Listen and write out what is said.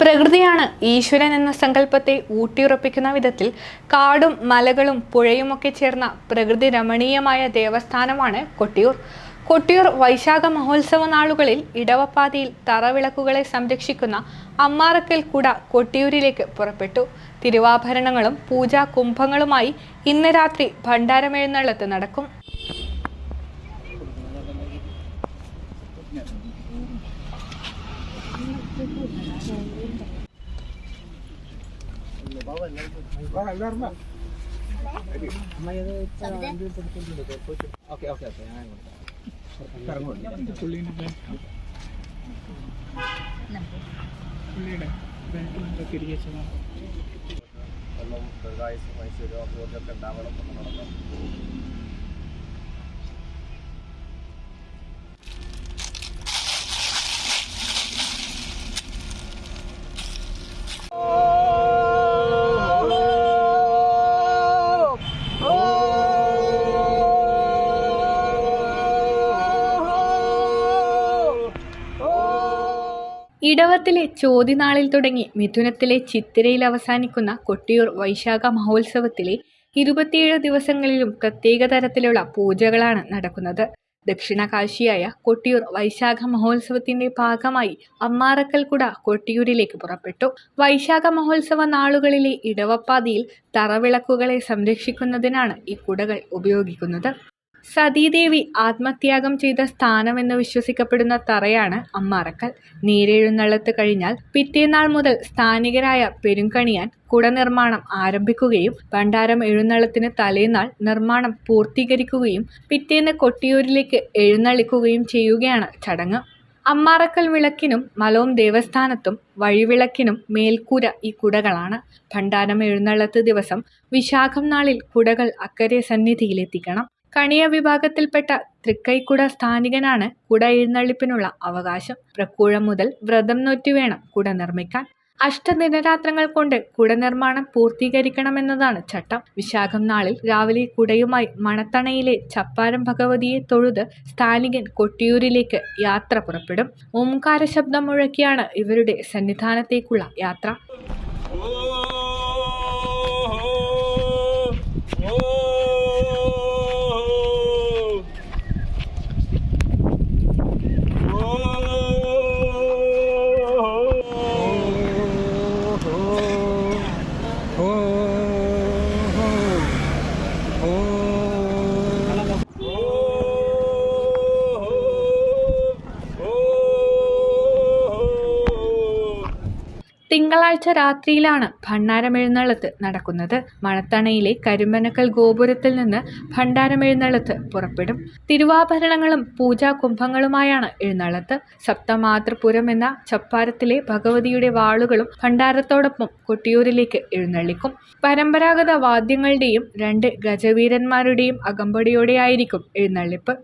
പ്രകൃതിയാണ് ഈശ്വരൻ എന്ന സങ്കല്പത്തെ ഊട്ടിയുറപ്പിക്കുന്ന വിധത്തിൽ കാടും മലകളും പുഴയുമൊക്കെ ചേർന്ന പ്രകൃതി രമണീയമായ ദേവസ്ഥാനമാണ് കൊട്ടിയൂർ. കൊട്ടിയൂർ വൈശാഖ മഹോത്സവ നാളുകളിൽ ഇടവപ്പാതിയിൽ തറവിളക്കുകളെ സംരക്ഷിക്കുന്ന അമ്മാറക്കൽ കുട കൊട്ടിയൂരിലേക്ക് പുറപ്പെട്ടു. തിരുവാഭരണങ്ങളും പൂജാ കുംഭങ്ങളുമായി ഇന്ന് രാത്രി ഭണ്ഡാരമെഴുന്നള്ളത്ത് നടക്കും. ഓക്കെ ഓക്കെ ഓക്കെ ഞാൻ ഒന്നും ദീർഘായുസും ഐശ്വര്യവും അഭിവൃദ്ധിയൊക്കെ ഉണ്ടാവണം എന്നുള്ളതാണ് ഇടവത്തിലെ ചോതിനാളിൽ തുടങ്ങി മിഥുനത്തിലെ ചിത്തിരയിൽ അവസാനിക്കുന്ന കൊട്ടിയൂർ വൈശാഖ മഹോത്സവത്തിലെ ഇരുപത്തിയേഴ് ദിവസങ്ങളിലും പ്രത്യേക തരത്തിലുള്ള പൂജകളാണ് നടക്കുന്നത്. ദക്ഷിണ കാശിയായ കൊട്ടിയൂർ വൈശാഖ മഹോത്സവത്തിന്റെ ഭാഗമായി അമ്മാറക്കൽ കുട കൊട്ടിയൂരിലേക്ക് പുറപ്പെട്ടു. വൈശാഖ മഹോത്സവ നാളുകളിലെ ഇടവപ്പാതിയിൽ തറവിളക്കുകളെ സംരക്ഷിക്കുന്നതിനാണ് ഈ കുടകൾ ഉപയോഗിക്കുന്നത്. സതീദേവി ആത്മത്യാഗം ചെയ്ത സ്ഥാനമെന്ന് വിശ്വസിക്കപ്പെടുന്ന തറയാണ് അമ്മാറക്കൽ. നീരെഴുന്നള്ളത്ത് കഴിഞ്ഞാൽ പിറ്റേന്നാൾ മുതൽ സ്ഥാനികരായ പെരുങ്കണിയാൻ കുടനിർമ്മാണം ആരംഭിക്കുകയും ഭണ്ഡാരം എഴുന്നള്ളത്തിന് തലേന്നാൾ നിർമ്മാണം പൂർത്തീകരിക്കുകയും പിറ്റേന്ന് കൊട്ടിയൂരിലേക്ക് എഴുന്നള്ളിക്കുകയും ചെയ്യുകയാണ് ചടങ്ങ്. അമ്മാറക്കൽ വിളക്കിനും മലവും ദേവസ്ഥാനത്തും വഴിവിളക്കിനും മേൽക്കൂര ഈ കുടകളാണ്. ഭണ്ഡാരം എഴുന്നള്ളത്ത് ദിവസം വിശാഖം നാളിൽ കുടകൾ അക്കരെ സന്നിധിയിലെത്തിക്കണം. കണിയ വിഭാഗത്തിൽപ്പെട്ട തൃക്കൈക്കുട സ്ഥാനികനാണ് കുട എഴുന്നള്ളിപ്പിനുള്ള അവകാശം. പ്രക്കൂഴം മുതൽ വ്രതം നോറ്റി വേണം കുട നിർമ്മിക്കാൻ. അഷ്ടദിനരാത്രങ്ങൾ കൊണ്ട് കുട നിർമ്മാണം പൂർത്തീകരിക്കണമെന്നതാണ് ചട്ടം. വിശാഖം നാളിൽ രാവിലെ കുടയുമായി മണത്തണയിലെ ചപ്പാരം ഭഗവതിയെ തൊഴുത് സ്ഥാനികൻ കൊട്ടിയൂരിലേക്ക് യാത്ര പുറപ്പെടും. ഓംകാര ശബ്ദം മുഴക്കിയാണ് ഇവരുടെ സന്നിധാനത്തേക്കുള്ള യാത്ര. തിങ്കളാഴ്ച രാത്രിയിലാണ് ഭണ്ഡാരമെഴുന്നള്ളത്ത് നടക്കുന്നത്. മണത്തണയിലെ കരിമ്പനക്കൽ ഗോപുരത്തിൽ നിന്ന് ഭണ്ഡാരമെഴുന്നള്ളത്ത് പുറപ്പെടും. തിരുവാഭരണങ്ങളും പൂജാ കുംഭങ്ങളുമായാണ് എഴുന്നള്ളത്ത്. സപ്തമാതൃപുരം എന്ന ചപ്പാരത്തിലെ ഭഗവതിയുടെ വാളുകളും ഭണ്ഡാരത്തോടൊപ്പം കൊട്ടിയൂരിലേക്ക് എഴുന്നള്ളിക്കും. പരമ്പരാഗത വാദ്യങ്ങളുടെയും രണ്ട് ഗജവീരന്മാരുടെയും അകമ്പടിയോടെയായിരിക്കും എഴുന്നള്ളിപ്പ്.